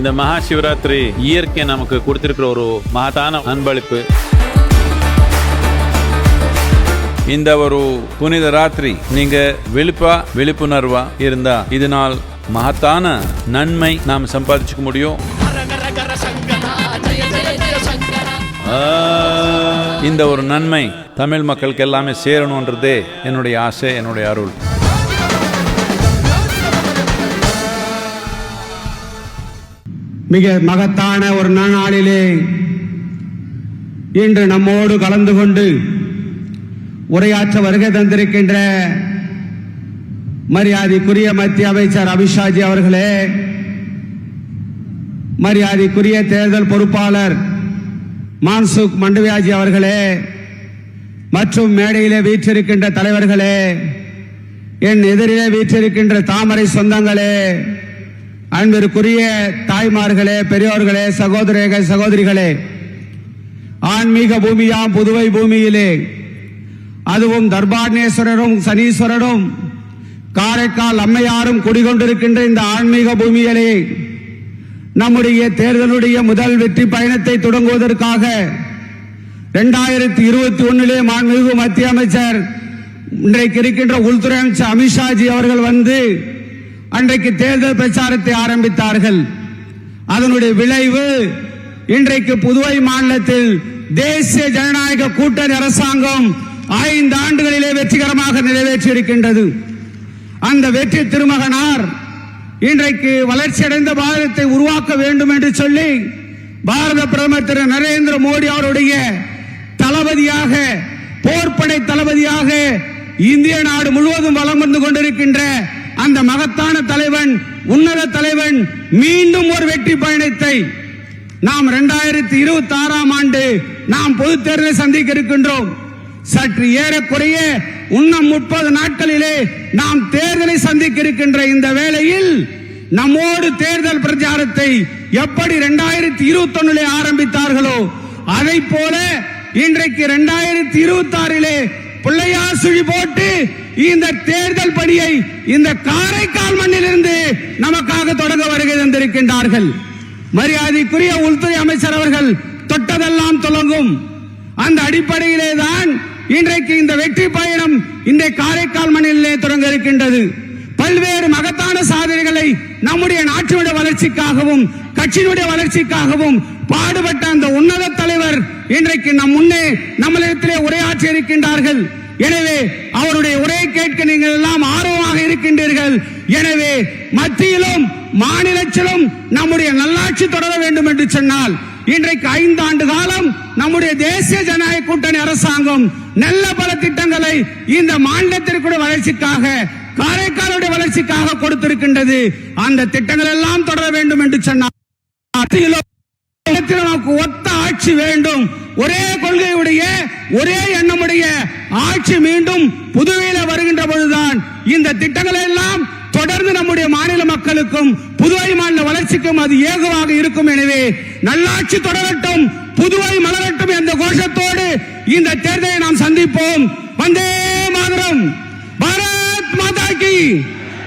இந்த மகா சிவராத்திரி இயற்கை நமக்கு கொடுத்திருக்கிற ஒரு மகத்தான அன்பளிப்பு. இந்த ஒரு புனித ராத்திரி நீங்க விழிப்பா விழிப்புணர்வா இருந்தா இதனால் மகத்தான நன்மை நாம் சம்பாதிச்சுக்க முடியும். இந்த ஒரு நன்மை தமிழ் மக்களுக்கு எல்லாமே சேரணுன்றதே என்னுடைய ஆசை என்னுடைய அருள். மிக மகத்தான ஒரு நாளிலே இன்று நம்மோடு கலந்து கொண்டு உரையாற்ற வருகை தந்திருக்கின்ற மரியாதைக்குரிய மத்திய அமைச்சர் அமித்ஷாஜி அவர்களே மரியாதைக்குரிய தேர்தல் பொறுப்பாளர் மான்சுக் மண்டவியாஜி அவர்களே மற்றும் மேடையிலே வீற்றிருக்கின்ற தலைவர்களே என் எதிரிலே வீற்றிருக்கின்ற தாமரை சொந்தங்களே அன்பிற்குரிய தாய்மார்களே பெரியோர்களே சகோதரர்கள் சகோதரிகளே ஆன்மீக பூமியாம் புதுவை பூமியிலே அதுவும் தர்பாரணேஸ்வரரும் சனீஸ்வரரும் காரைக்கால் அம்மையாரும் குடிகொண்டிருக்கின்ற இந்த ஆன்மீக பூமியிலே நம்முடைய தேர்தலுடைய முதல் வெற்றி பயணத்தை தொடங்குவதற்காக இரண்டாயிரத்தி இருபத்தி ஒன்னிலே மாண்புமிகு மத்திய அமைச்சர் இன்றைக்கு இருக்கின்ற உள்துறை அமைச்சர் அமித்ஷாஜி அவர்கள் வந்து அன்றைக்கு தேர்தல் பிரச்சாரத்தை ஆரம்பித்தார்கள். அதனுடைய விளைவு இன்றைக்கு புதுவை மாநிலத்தில் தேசிய ஜனநாயக கூட்டணி அரசாங்கம் ஐந்து ஆண்டுகளிலே வெற்றிகரமாக நிறைவேற்றியிருக்கின்றது. அந்த வெற்றி திருமகனார் இன்றைக்கு வளர்ச்சியடைந்த பாரதத்தை உருவாக்க வேண்டும் என்று சொல்லி பாரத பிரதமர் திரு நரேந்திர மோடி அவருடைய தளபதியாக போர்ப்படை தளபதியாக இந்திய நாடு முழுவதும் வலம் வந்து கொண்டிருக்கின்ற அந்த மகத்தான தலைவன் உன்னத தலைவன் மீண்டும் ஒரு வெற்றி பயணத்தை நாம் இரண்டாயிரத்தி இருபத்தி ஆறாம் ஆண்டு நாம் பொது தேர்தலை சந்திக்க இருக்கின்றோம். சற்று ஏறக்குறைய இன்னும் முப்பது நாட்களிலே நாம் தேர்தலை சந்திக்க இருக்கின்ற இந்த வேளையில் நம்மோடு தேர்தல் பிரச்சாரத்தை எப்படி இரண்டாயிரத்தி இருபத்தி ஒன்னிலே ஆரம்பித்தார்களோ அதை போல இன்றைக்கு இரண்டாயிரத்தி இருபத்தி ஆறிலே பிள்ளையார் சுழி போட்டு இந்த தேர்தல் பணியை இந்த காரைக்கால் மண்ணிலிருந்து நமக்காக தொடங்க வருகை தந்திருக்கின்றார்கள். மரியாதைக்குரிய உள்துறை அமைச்சர் அவர்கள் தொட்டதெல்லாம் தொடங்கும் அந்த அடிப்படையிலே தான் இன்றைக்கு இந்த வெற்றி பயணம் இந்த காரைக்கால் மண்ணிலே தொடங்க இருக்கின்றது. பல்வேறு மகத்தான சாதனைகளை நம்முடைய நாட்டினுடைய வளர்ச்சிக்காகவும் கட்சியினுடைய வளர்ச்சிக்காகவும் பாடுபட்ட அந்த உன்னத தலைவர் இன்றைக்கு நம் முன்னே நம்மளிடத்திலே உரையாற்றி இருக்கின்றார்கள். எனவே அவருடைய உரையை கேட்க நீங்கள் எல்லாம் ஆர்வமாக இருக்கின்றீர்கள். எனவே மத்தியிலும் மாநிலத்திலும் நம்முடைய நல்லாட்சி தொடர வேண்டும் என்று சொன்னால் இன்றைக்கு ஐந்து ஆண்டு காலம் நம்முடைய தேசிய ஜனநாயக கூட்டணி அரசாங்கம் நல்ல பல திட்டங்களை இந்த மாநிலத்திற்குடைய வளர்ச்சிக்காக காரைக்காலுடைய வளர்ச்சிக்காக கொடுத்திருக்கின்றது. அந்த திட்டங்கள் எல்லாம் தொடர வேண்டும் என்று சொன்னார். நமக்கு ஒத்த ஆட்சி வேண்டும். ஒரே கொள்கையுடைய ஒரே எண்ணமுடைய ஆட்சி மீண்டும் புதுவையில வருகின்ற பொழுதுதான் இந்த திட்டங்களை எல்லாம் தொடர்ந்து நம்முடைய மாநில மக்களுக்கும் புதுவை மாநில வளர்ச்சிக்கும் அது ஏகுவாக இருக்கும். எனவே நல்லாட்சி தொடரட்டும் புதுவை மலரட்டும் என்ற கோஷத்தோடு இந்த தேர்தலை நாம் சந்திப்போம். வந்தே மாதரம். பாரத் மாதா கி.